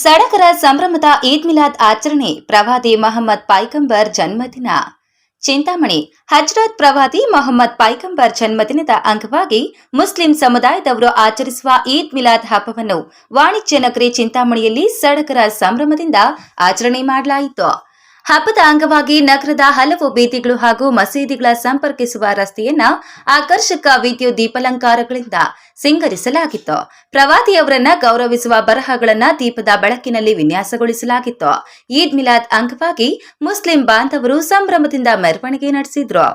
ಸಡಗರ ಸಂಭ್ರಮದ ಈದ್ ಮಿಲಾದ್ ಆಚರಣೆ ಪ್ರವಾದಿ ಮೊಹಮ್ಮದ್ ಪೈಗಂಬರ್ ಜನ್ಮದಿನ. ಚಿಂತಾಮಣಿ, ಹಜ್ರತ್ ಪ್ರವಾದಿ ಮೊಹಮ್ಮದ್ ಪೈಗಂಬರ್ ಜನ್ಮದಿನದ ಅಂಗವಾಗಿ ಮುಸ್ಲಿಂ ಸಮುದಾಯದವರು ಆಚರಿಸುವ ಈದ್ ಮಿಲಾದ್ ಹಬ್ಬವನ್ನು ವಾಣಿಜ್ಯ ನಗರಿ ಚಿಂತಾಮಣಿಯಲ್ಲಿ ಸಡಗರ ಸಂಭ್ರಮದಿಂದ ಆಚರಣೆ ಮಾಡಲಾಯಿತು. ಹಬ್ಬದ ಅಂಗವಾಗಿ ನಗರದ ಹಲವು ಬೀದಿಗಳು ಹಾಗೂ ಮಸೀದಿಗಳ ಸಂಪರ್ಕಿಸುವ ರಸ್ತೆಯನ್ನ ಆಕರ್ಷಕ ವಿದ್ಯುತ್ ದೀಪಾಲಂಕಾರಗಳಿಂದ ಸಿಂಗರಿಸಲಾಗಿತ್ತು. ಪ್ರವಾದಿಯವರನ್ನ ಗೌರವಿಸುವ ಬರಹಗಳನ್ನ ದೀಪದ ಬೆಳಕಿನಲ್ಲಿ ವಿನ್ಯಾಸಗೊಳಿಸಲಾಗಿತ್ತು. ಈದ್ ಮಿಲಾದ್ ಅಂಗವಾಗಿ ಮುಸ್ಲಿಂ ಬಾಂಧವರು ಸಂಭ್ರಮದಿಂದ ಮೆರವಣಿಗೆ ನಡೆಸಿದ್ರು.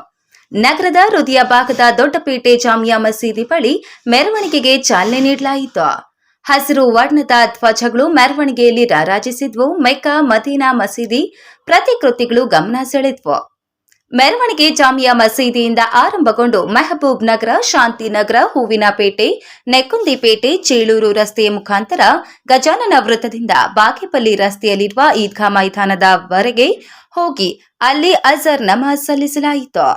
ನಗರದ ಹೃದಯ ಭಾಗದ ದೊಡ್ಡಪೇಟೆ ಜಾಮಿಯಾ ಮಸೀದಿ ಬಳಿ ಮೆರವಣಿಗೆಗೆ ಚಾಲನೆ ನೀಡಲಾಯಿತು. ಹಸಿರು ವರ್ಣದ ಧ್ವಜಗಳು ಮೆರವಣಿಗೆಯಲ್ಲಿ ರಾರಾಜಿಸಿದ್ವು. ಮೆಕ್ಕಾ ಮದೀನಾ ಮಸೀದಿ ಪ್ರತಿಕೃತಿಗಳು ಗಮನ ಸೆಳೆದ್ವು. ಮೆರವಣಿಗೆ ಜಾಮಿಯಾ ಮಸೀದಿಯಿಂದ ಆರಂಭಗೊಂಡು ಮೆಹಬೂಬ್ ನಗರ ಶಾಂತಿ ಶಾಂತಿನಗರ, ಹೂವಿನಪೇಟೆ, ನೆಕ್ಕುಂದಿಪೇಟೆ, ಚೇಳೂರು ರಸ್ತೆಯ ಮುಖಾಂತರ ಗಜಾನನ ವೃತ್ತದಿಂದ ಬಾಗೇಪಲ್ಲಿ ರಸ್ತೆಯಲ್ಲಿರುವ ಈದ್ಗಾ ಮೈದಾನದವರೆಗೆ ಹೋಗಿ ಅಲ್ಲಿ ಅಜರ್ ನಮಾಜ್ ಸಲ್ಲಿಸಲಾಯಿತು.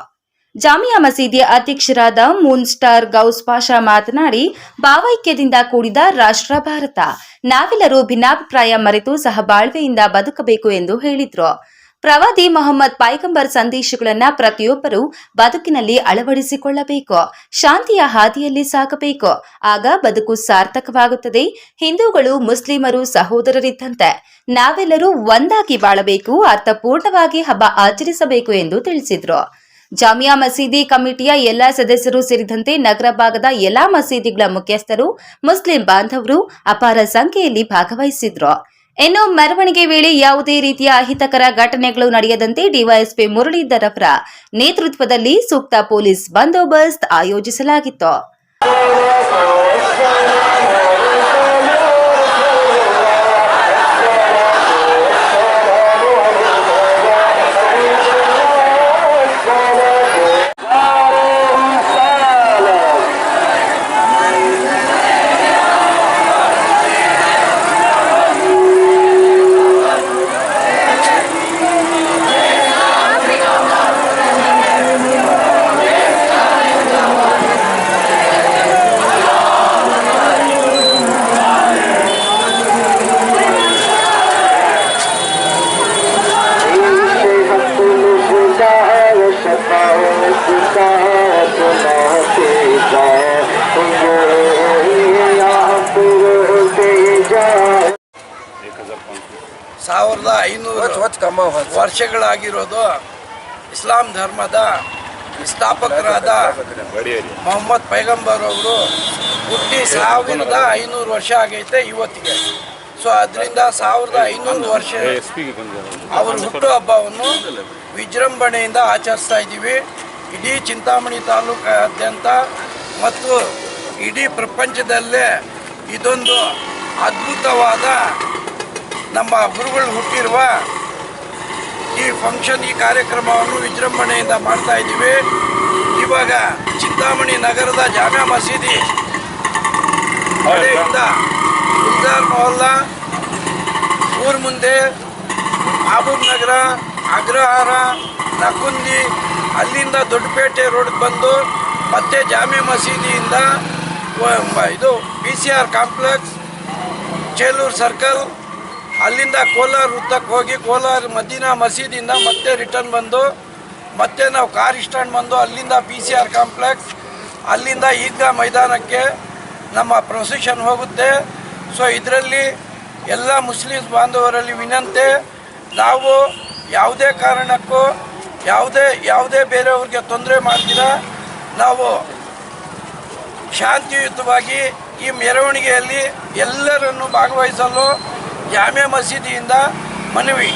ಜಾಮಿಯಾ ಮಸೀದಿಯ ಅಧ್ಯಕ್ಷರಾದ ಮೂನ್ ಸ್ಟಾರ್ ಗೌಸ್ ಪಾಷಾ ಮಾತನಾಡಿ, ಭಾವೈಕ್ಯದಿಂದ ಕೂಡಿದ ರಾಷ್ಟ್ರ ಭಾರತ. ನಾವೆಲ್ಲರೂ ಭಿನ್ನಾಭಿಪ್ರಾಯ ಮರೆತು ಸಹಬಾಳ್ವೆಯಿಂದ ಬದುಕಬೇಕು ಎಂದು ಹೇಳಿದ್ರು. ಪ್ರವಾದಿ ಮೊಹಮ್ಮದ್ ಪೈಗಂಬರ್ ಸಂದೇಶಗಳನ್ನ ಪ್ರತಿಯೊಬ್ಬರು ಬದುಕಿನಲ್ಲಿ ಅಳವಡಿಸಿಕೊಳ್ಳಬೇಕು. ಶಾಂತಿಯ ಹಾದಿಯಲ್ಲಿ ಸಾಗಬೇಕು. ಆಗ ಬದುಕು ಸಾರ್ಥಕವಾಗುತ್ತದೆ. ಹಿಂದೂಗಳು, ಮುಸ್ಲಿಮರು, ಸಹೋದರರಿದ್ದಂತೆ ನಾವೆಲ್ಲರೂ ಒಂದಾಗಿ ಬಾಳಬೇಕು, ಅರ್ಥಪೂರ್ಣವಾಗಿ ಹಬ್ಬ ಆಚರಿಸಬೇಕು ಎಂದು ತಿಳಿಸಿದ್ರು. ಜಾಮಿಯಾ ಮಸೀದಿ ಕಮಿಟಿಯ ಎಲ್ಲಾ ಸದಸ್ಯರು ಸೇರಿದಂತೆ ನಗರ ಭಾಗದ ಎಲ್ಲಾ ಮಸೀದಿಗಳ ಮುಖ್ಯಸ್ಥರು, ಮುಸ್ಲಿಂ ಬಾಂಧವರು ಅಪಾರ ಸಂಖ್ಯೆಯಲ್ಲಿ ಭಾಗವಹಿಸಿದ್ರು. ಇನ್ನು ಮೆರವಣಿಗೆ ವೇಳೆ ಯಾವುದೇ ರೀತಿಯ ಅಹಿತಕರ ಘಟನೆಗಳು ನಡೆಯದಂತೆ ಡಿವೈಎಸ್ಪಿ ಮುರಳೀಧರ್ ಅವರ ನೇತೃತ್ವದಲ್ಲಿ ಸೂಕ್ತ ಪೊಲೀಸ್ ಬಂದೋಬಸ್ತ್ ಆಯೋಜಿಸಲಾಗಿತ್ತು. ಸಾವಿರದ ಐನೂರು ವರ್ಷಗಳಾಗಿರೋದು ಇಸ್ಲಾಂ ಧರ್ಮದ ಸ್ಥಾಪಕರಾದ ಮೊಹಮ್ಮದ್ ಪೈಗಂಬರ್ ಅವರು ಹುಟ್ಟಿ ಸಾವಿರದ ಐನೂರು ವರ್ಷ ಆಗೈತೆ ಇವತ್ತಿಗೆ. ಸೊ ಅದರಿಂದ ಸಾವಿರದ ಐನೂರು ವರ್ಷ ಅವರ ಹುಟ್ಟುಹಬ್ಬವನ್ನು ವಿಜೃಂಭಣೆಯಿಂದ ಆಚರಿಸ್ತಾ ಇದ್ದೀವಿ. ಇಡೀ ಚಿಂತಾಮಣಿ ತಾಲೂಕಾದ್ಯಂತ ಮತ್ತು ಇಡೀ ಪ್ರಪಂಚದಲ್ಲೇ ಇದೊಂದು ಅದ್ಭುತವಾದ ನಮ್ಮ ಗುರುಗಳು ಹುಟ್ಟಿರುವ ಈ ಫಂಕ್ಷನ್ ಈ ಕಾರ್ಯಕ್ರಮವನ್ನು ವಿಜೃಂಭಣೆಯಿಂದ ಮಾಡ್ತಾ ಇದ್ದೀವಿ. ಇವಾಗ ಚಿಂತಾಮಣಿ ನಗರದ ಜಾಮಾ ಮಸೀದಿ ಕಡೆಯಿಂದ ಗುಲ್ಜಾರ್ ಮೊಹಲ್ಲಾ, ಊರ್ ಮುಂದೆ ಮಹಬೂಬ್ ನಗರ, ಅಗ್ರಹಾರ, ನಕುಂದಿ ಅಲ್ಲಿಂದ ದೊಡ್ಡಪೇಟೆ ರೋಡ್ ಬಂದು ಮತ್ತೆ ಜಾಮಿ ಮಸೀದಿಯಿಂದ ಇದು B C R complex, Chelur circle, ಅಲ್ಲಿಂದ ಕೋಲಾರ ವೃತ್ತಕ್ಕೆ ಹೋಗಿ ಕೋಲಾರ ಮದೀನಾ ಮಸೀದಿಯಿಂದ ಮತ್ತೆ ರಿಟರ್ನ್ ಬಂದು ಮತ್ತೆ ನಾವು ಕಾರ್ ಸ್ಟ್ಯಾಂಡ್ ಬಂದು ಅಲ್ಲಿಂದ ಪಿ ಸಿ ಆರ್ ಕಾಂಪ್ಲೆಕ್ಸ್, ಅಲ್ಲಿಂದ ಈದ್ಗಾ ಮೈದಾನಕ್ಕೆ ನಮ್ಮ ಪ್ರೊಸೆಷನ್ ಹೋಗುತ್ತೆ. ಸೊ, ಇದರಲ್ಲಿ ಎಲ್ಲ ಮುಸ್ಲಿಮ್ಸ್ ಬಾಂಧವರಲ್ಲಿ ವಿನಂತಿ, ನಾವು ಯಾವುದೇ ಕಾರಣಕ್ಕೂ ಯಾವುದೇ ಯಾವುದೇ ಬೇರೆಯವ್ರಿಗೆ ತೊಂದರೆ ಮಾಡ್ತೀರ? ನಾವು ಶಾಂತಿಯುತವಾಗಿ ಈ ಮೆರವಣಿಗೆಯಲ್ಲಿ ಎಲ್ಲರನ್ನು ಭಾಗವಹಿಸಲು ಜಾಮೆ ಮಸೀದಿಯಿಂದ ಮನವಿ.